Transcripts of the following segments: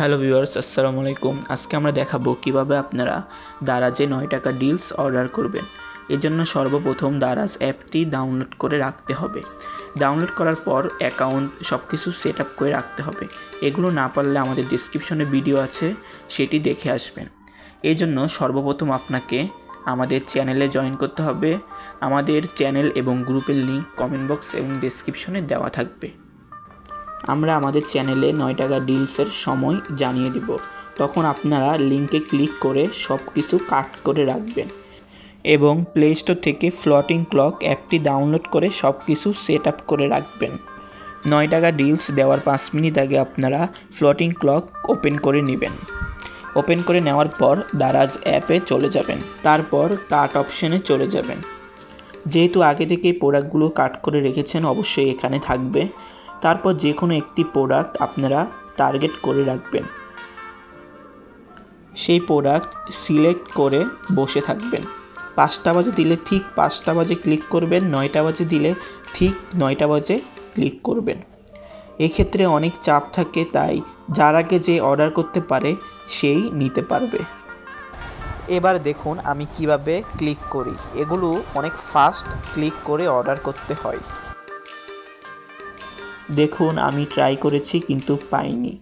Hello viewers, আসসালামু আলাইকুম। আজকে আমরা দেখাবো কীভাবে আপনারা দারাজে নয় টাকা ডিলস অর্ডার করবেন। এর জন্য সর্বপ্রথম দারাজ অ্যাপটি ডাউনলোড করে রাখতে হবে। ডাউনলোড করার পর অ্যাকাউন্ট সব কিছু সেট আপ করে রাখতে হবে। এগুলো না পারলে আমাদের ডিসক্রিপশনে ভিডিও আছে, সেটি দেখে আসবেন। এই জন্য সর্বপ্রথম আপনাকে আমাদের চ্যানেলে জয়েন করতে হবে। আমাদের চ্যানেল এবং গ্রুপের লিঙ্ক কমেন্ট বক্স এবং ডিসক্রিপশনে দেওয়া থাকবে। আমরা আমাদের চ্যানেলে নয় টাকা ডিলসের সময় জানিয়ে দেব। তখন আপনারা লিঙ্কে ক্লিক করে সব কিছু কাট করে রাখবেন। এবং প্লে স্টোর থেকে ফ্লটিং ক্লক অ্যাপটি ডাউনলোড করে সব কিছু সেট আপ করে রাখবেন। নয় টাকা ডিলস দেওয়ার পাঁচ মিনিট আগে আপনারা ফ্লটিং ক্লক ওপেন করে নেবেন। ওপেন করে নেওয়ার পর দারাজ অ্যাপে চলে যাবেন। তারপর কাট অপশনে চলে যাবেন। যেহেতু আগে থেকেই প্রোডাক্টগুলো কাট করে রেখেছেন, অবশ্যই এখানে থাকবে। তারপর যে কোনো একটি প্রোডাক্ট আপনারা টার্গেট করে রাখবেন। সেই প্রোডাক্ট সিলেক্ট করে বসে থাকবেন। পাঁচটা বাজে দিলে ঠিক পাঁচটা বাজে ক্লিক করবেন, নয়টা বাজে দিলে ঠিক নয়টা বাজে ক্লিক করবেন। এক্ষেত্রে অনেক চাপ থাকে, তাই যার আগে যে অর্ডার করতে পারে, সেই নিতে পারবে। এবার দেখুন আমি কীভাবে ক্লিক করি। এগুলো অনেক ফাস্ট ক্লিক করে অর্ডার করতে হয়। দেখুন, আমি ট্রাই করেছি কিন্তু পাইনি।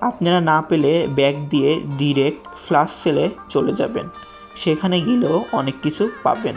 আপনারা না পেলে ব্যাগ দিয়ে ডিরেক্ট ফ্লাশ সেলে চলে যাবেন। সেখানে গেলেও অনেক কিছু পাবেন।